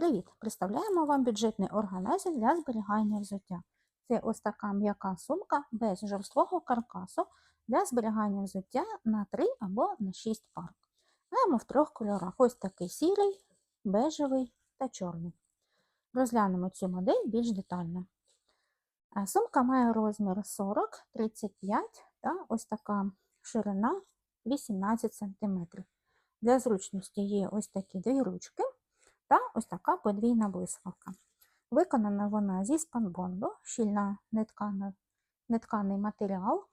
Привіт! Представляємо вам бюджетний органайзер для зберігання взуття. Це ось така м'яка сумка без жорсткого каркасу для зберігання взуття на 3 або на 6 пар. Маємо в трьох кольорах: ось такий сірий, бежевий та чорний. Розглянемо цю модель більш детально. Е, Сумка має розмір 40, 35 та ось така ширина 18 см. Для зручності є ось такі дві ручки та ось така подвійна блискавка. Виконана вона зі спанбонду, щільна неткана, нетканий матеріал.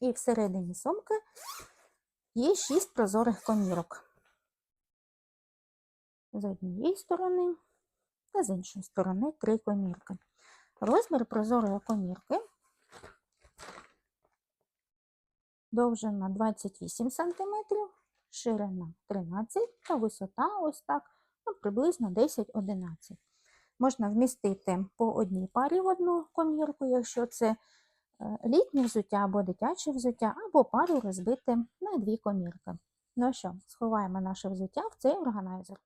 І всередині сумки є 6 прозорих комірок. З однієї сторони та з іншої сторони 3 комірки. Розмір прозорої комірки довжина 28 см, ширина 13 та висота ось так, ну, приблизно 10-11. Можна вмістити по одній парі в одну комірку, якщо це е, літнє взуття або дитяче взуття, або пару розбити на дві комірки. Ну що, сховаємо наше взуття в цей органайзер.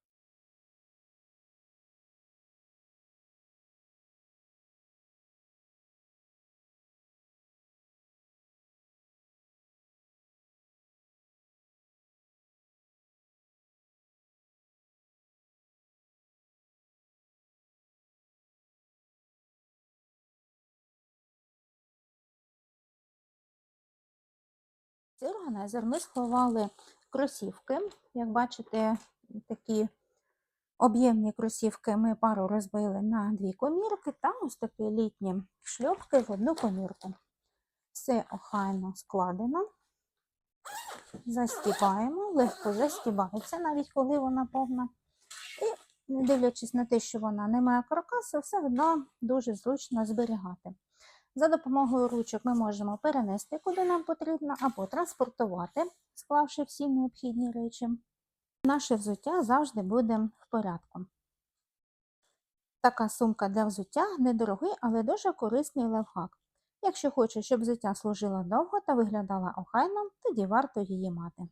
Цей органайзер ми сховали кросівки. Як бачите, такі об'ємні кросівки ми пару розбили на дві комірки та ось такі літні шльопки в одну комірку. Все охайно складено. Застібаємо, легко застібається, навіть коли вона повна. І, не дивлячись на те, що вона не має каркасу, все одно дуже зручно зберігати. За допомогою ручок ми можемо перенести, куди нам потрібно, або транспортувати, склавши всі необхідні речі. Наше взуття завжди буде в порядку. Така сумка для взуття недорогий, але дуже корисний лайфхак. Якщо хочеш, щоб взуття служило довго та виглядала охайно, тоді варто її мати.